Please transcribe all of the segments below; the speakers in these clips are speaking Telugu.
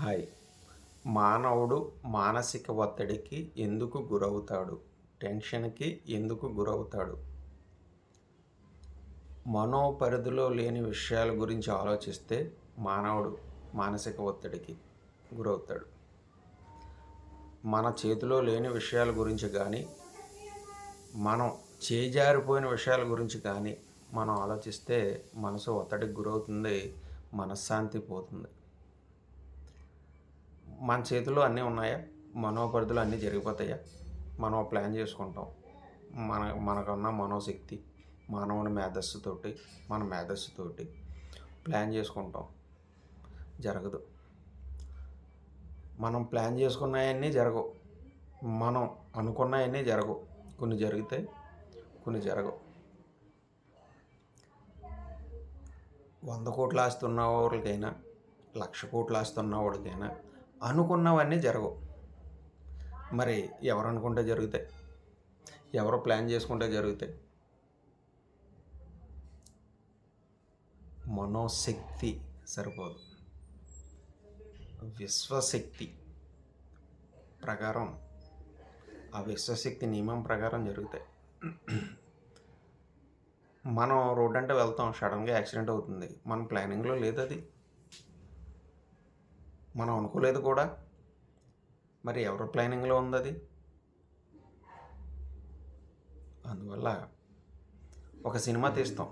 హాయ్. మానవుడు మానసిక ఒత్తిడికి ఎందుకు గురవుతాడు? టెన్షన్కి ఎందుకు గురవుతాడు? మనోపరిధిలో లేని విషయాల గురించి ఆలోచిస్తే మానవుడు మానసిక ఒత్తిడికి గురవుతాడు. మన చేతిలో లేని విషయాల గురించి కానీ మనం చేజారిపోయిన విషయాల గురించి కానీ మనం ఆలోచిస్తే మనసు ఒత్తిడికి గురవుతుంది మనశ్శాంతి పోతుంది. మన చేతిలో అన్నీ ఉన్నాయా? మనోపరిధిలో అన్నీ జరిగిపోతాయా? మనం ప్లాన్ చేసుకుంటాం. మన మనకున్న మనోశక్తి మానవుని మేధస్సుతోటి మన మేధస్సుతోటి ప్లాన్ చేసుకుంటాం. జరగదు. మనం ప్లాన్ చేసుకున్నవన్నీ జరగవు. మనం అనుకున్నవన్నీ జరగవు. కొన్ని జరుగుతాయి కొన్ని జరగవు. వంద కోట్లు ఆస్తున్న వాళ్ళకైనా లక్ష కోట్లు ఆస్తున్న వాడికైనా అనుకున్నవన్నీ జరగవు. మరి ఎవరు అనుకుంటే జరుగుతాయి? ఎవరు ప్లాన్ చేసుకుంటే జరుగుతాయి? మనోశక్తి సరిపోదు. విశ్వశక్తి ప్రకారం ఆ విశ్వశక్తి నియమం ప్రకారం జరుగుతాయి. మనం రోడ్ అంటే వెళ్తాం సడన్గా యాక్సిడెంట్ అవుతుంది. మన ప్లానింగ్లో లేదు అది. మనం అనుకోలేదు కూడా. మరి ఎవరి ప్లానింగ్లో ఉంది అది అందువల్ల ఒక సినిమా తీస్తాం.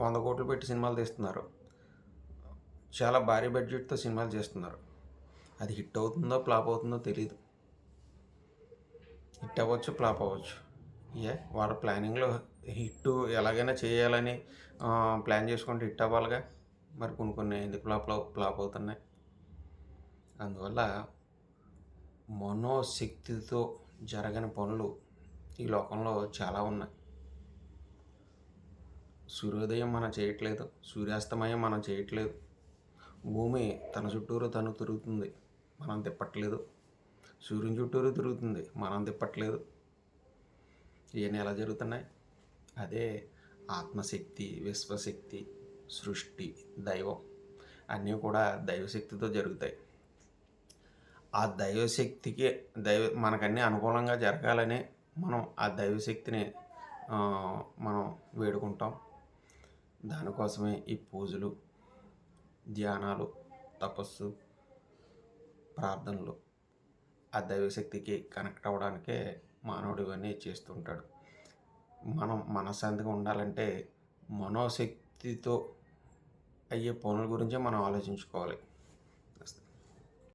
వంద కోట్లు పెట్టి సినిమాలు తీస్తున్నారు. చాలా భారీ బడ్జెట్తో సినిమాలు చేస్తున్నారు. అది హిట్ అవుతుందో ఫ్లాప్ అవుతుందో తెలియదు హిట్ అవ్వచ్చు ఫ్లాప్ అవ్వచ్చు. ఏ వాళ్ళ ప్లానింగ్లో హిట్ ఎలాగైనా చేయాలని ప్లాన్ చేసుకుంటే హిట్ అవ్వాలిగా. మరి కొన్ని కొన్ని ఎందుకు ఫ్లాప్ ఫ్లాప్ అవుతున్నాయి? అందువల్ల మనోశక్తితో జరగని పనులు ఈ లోకంలో చాలా ఉన్నాయి. సూర్యోదయం మనం చేయట్లేదు సూర్యాస్తమయం మనం చేయట్లేదు. భూమి తన చుట్టూరు తను తిరుగుతుంది మనం తిప్పట్లేదు. సూర్యుని చుట్టూరు తిరుగుతుంది మనం తిప్పట్లేదు. ఇవన్నీ ఎలా జరుగుతున్నాయి? అదే ఆత్మశక్తి విశ్వశక్తి సృష్టి దైవం అన్నీ కూడా దైవశక్తితో జరుగుతాయి. ఆ దైవశక్తికి దైవ మనకన్నీ అనుకూలంగా జరగాలని మనం ఆ దైవశక్తిని మనం వేడుకుంటాం. దానికోసమే ఈ పూజలు ధ్యానాలు తపస్సు ప్రార్థనలు ఆ దైవశక్తికి కనెక్ట్ అవ్వడానికే మానవుడు ఇవన్నీ చేస్తుంటాడు. మనం మనశ్శాంతిగా ఉండాలంటే మనోశక్తితో అయ్యే పనుల గురించే మనం ఆలోచించుకోవాలి.